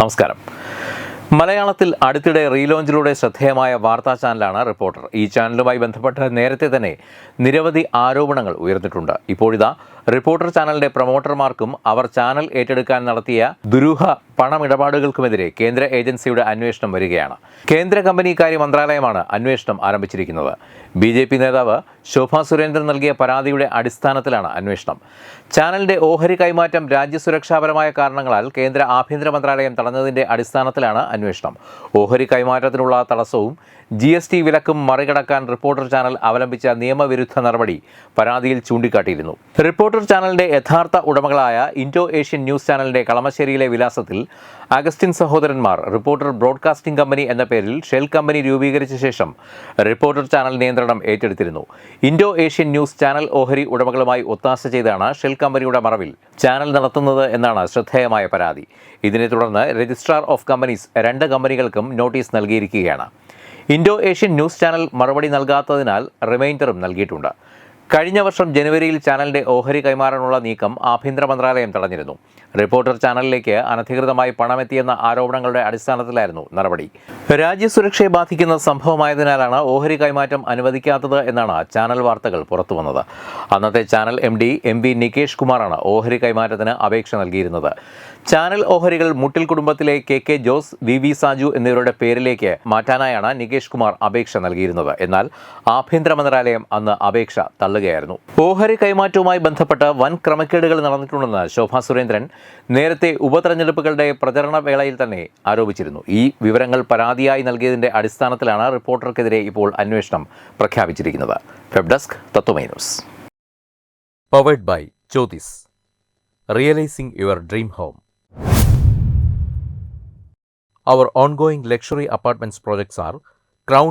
നമസ്കാരം. മലയാളത്തിൽ അടുത്തിടെ റീലോഞ്ചിലൂടെ ശ്രദ്ധേയമായ വാർത്താ ചാനലാണ് റിപ്പോർട്ടർ. ഈ ചാനലുമായി ബന്ധപ്പെട്ട് നേരത്തെ തന്നെ നിരവധി ആരോപണങ്ങൾ ഉയർന്നിട്ടുണ്ട്. ഇപ്പോഴിതാ റിപ്പോർട്ടർ ചാനലിന്റെ പ്രൊമോട്ടർമാർക്കും അവർ ചാനൽ ഏറ്റെടുക്കാൻ നടത്തിയ ദുരൂഹ പണമിടപാടുകൾക്കുമെതിരെ കേന്ദ്ര ഏജൻസിയുടെ അന്വേഷണം വരികയാണ്. കേന്ദ്ര കമ്പനി കാര്യ മന്ത്രാലയമാണ് അന്വേഷണം ആരംഭിച്ചിരിക്കുന്നത്. ബി ജെ പി നേതാവ് ശോഭ സുരേന്ദ്രൻ നൽകിയ പരാതിയുടെ അടിസ്ഥാനത്തിലാണ് അന്വേഷണം. ചാനലിന്റെ ഓഹരി കൈമാറ്റം രാജ്യസുരക്ഷാപരമായ കാരണങ്ങളാൽ കേന്ദ്ര ആഭ്യന്തര മന്ത്രാലയം തടഞ്ഞതിന്റെ അടിസ്ഥാനത്തിലാണ് അന്വേഷണം. ഓഹരി കൈമാറ്റത്തിനുള്ള തടസ്സവും ജി എസ് ടി വിലക്കും മറികടക്കാൻ റിപ്പോർട്ടർ ചാനൽ അവലംബിച്ച നിയമവിരുദ്ധ നടപടി പരാതിയിൽ ചൂണ്ടിക്കാട്ടിയിരുന്നു. റിപ്പോർട്ടർ ചാനലിന്റെ യഥാർത്ഥ ഉടമകളായ ഇൻഡോ ഏഷ്യൻ ന്യൂസ് ചാനലിന്റെ കളമശ്ശേരിയിലെ വിലാസത്തിൽ അഗസ്റ്റിൻ സഹോദരന്മാർ റിപ്പോർട്ടർ ബ്രോഡ്കാസ്റ്റിംഗ് കമ്പനി എന്ന പേരിൽ ഷെൽ കമ്പനി രൂപീകരിച്ച ശേഷം റിപ്പോർട്ടർ ചാനൽ നിയന്ത്രണം ഏറ്റെടുത്തിരുന്നു. ഇൻഡോ ഏഷ്യൻ ന്യൂസ് ചാനൽ ഓഹരി ഉടമകളുമായി ഒത്താശ ചെയ്താണ് ഷെൽ കമ്പനിയുടെ മറവിൽ ചാനൽ നടത്തുന്നത് എന്നാണ് ശ്രദ്ധേയമായ പരാതി. ഇതിനെ തുടർന്ന് രജിസ്ട്രാർ ഓഫ് കമ്പനീസ് രണ്ട് കമ്പനികൾക്കും നോട്ടീസ് നൽകിയിരിക്കുകയാണ്. ഇൻഡോ ഏഷ്യൻ ന്യൂസ് ചാനൽ മറുപടി നൽകാത്തതിനാൽ റിമൈൻഡറും നൽകിയിട്ടുണ്ട്. കഴിഞ്ഞ വർഷം ജനുവരിയിൽ ചാനലിന്റെ ഓഹരി കൈമാറാനുള്ള നീക്കം ആഭ്യന്തര മന്ത്രാലയം തടഞ്ഞിരുന്നു. റിപ്പോർട്ടർ ചാനലിലേക്ക് അനധികൃതമായി പണമെത്തിയെന്ന ആരോപണങ്ങളുടെ അടിസ്ഥാനത്തിലായിരുന്നു നടപടി. രാജ്യസുരക്ഷയെ ബാധിക്കുന്ന സംഭവമായതിനാലാണ് ഓഹരി കൈമാറ്റം അനുവദിക്കാത്തത് എന്നാണ് ചാനൽ വാർത്തകൾ പുറത്തുവന്നത്. അന്നത്തെ channel M D M P Nikesh കുമാറാണ് ഓഹരി കൈമാറ്റത്തിന് അപേക്ഷ നൽകിയിരുന്നത്. ചാനൽ ഓഹരികൾ മുട്ടിൽ കുടുംബത്തിലെ K K Jose V V Saju എന്നിവരുടെ പേരിലേക്ക് മാറ്റാനായാണ് നികേഷ് കുമാർ അപേക്ഷ നൽകിയിരുന്നത്. എന്നാൽ ആഭ്യന്തര മന്ത്രാലയം അന്ന് അപേക്ഷ തള്ളുകയായിരുന്നു ഓഹരി കൈമാറ്റവുമായി ബന്ധപ്പെട്ട് വൻ ക്രമക്കേടുകൾ നടന്നിട്ടുണ്ടെന്ന് ശോഭാ സുരേന്ദ്രൻ നേരത്തെ ഉപതെരഞ്ഞെടുപ്പുകളുടെ പ്രചരണ വേളയിൽ തന്നെ ആരോപിച്ചിരുന്നു. ഈ വിവരങ്ങൾ പരാതിയായി നൽകിയതിന്റെ അടിസ്ഥാനത്തിലാണ് റിപ്പോർട്ടർക്കെതിരെ ഇപ്പോൾ അന്വേഷണം പ്രഖ്യാപിച്ചിരിക്കുന്നത്. Web desk Tatwamayi news. Powered by Jyothis realising your dream home Our ongoing luxury apartments projects are Crown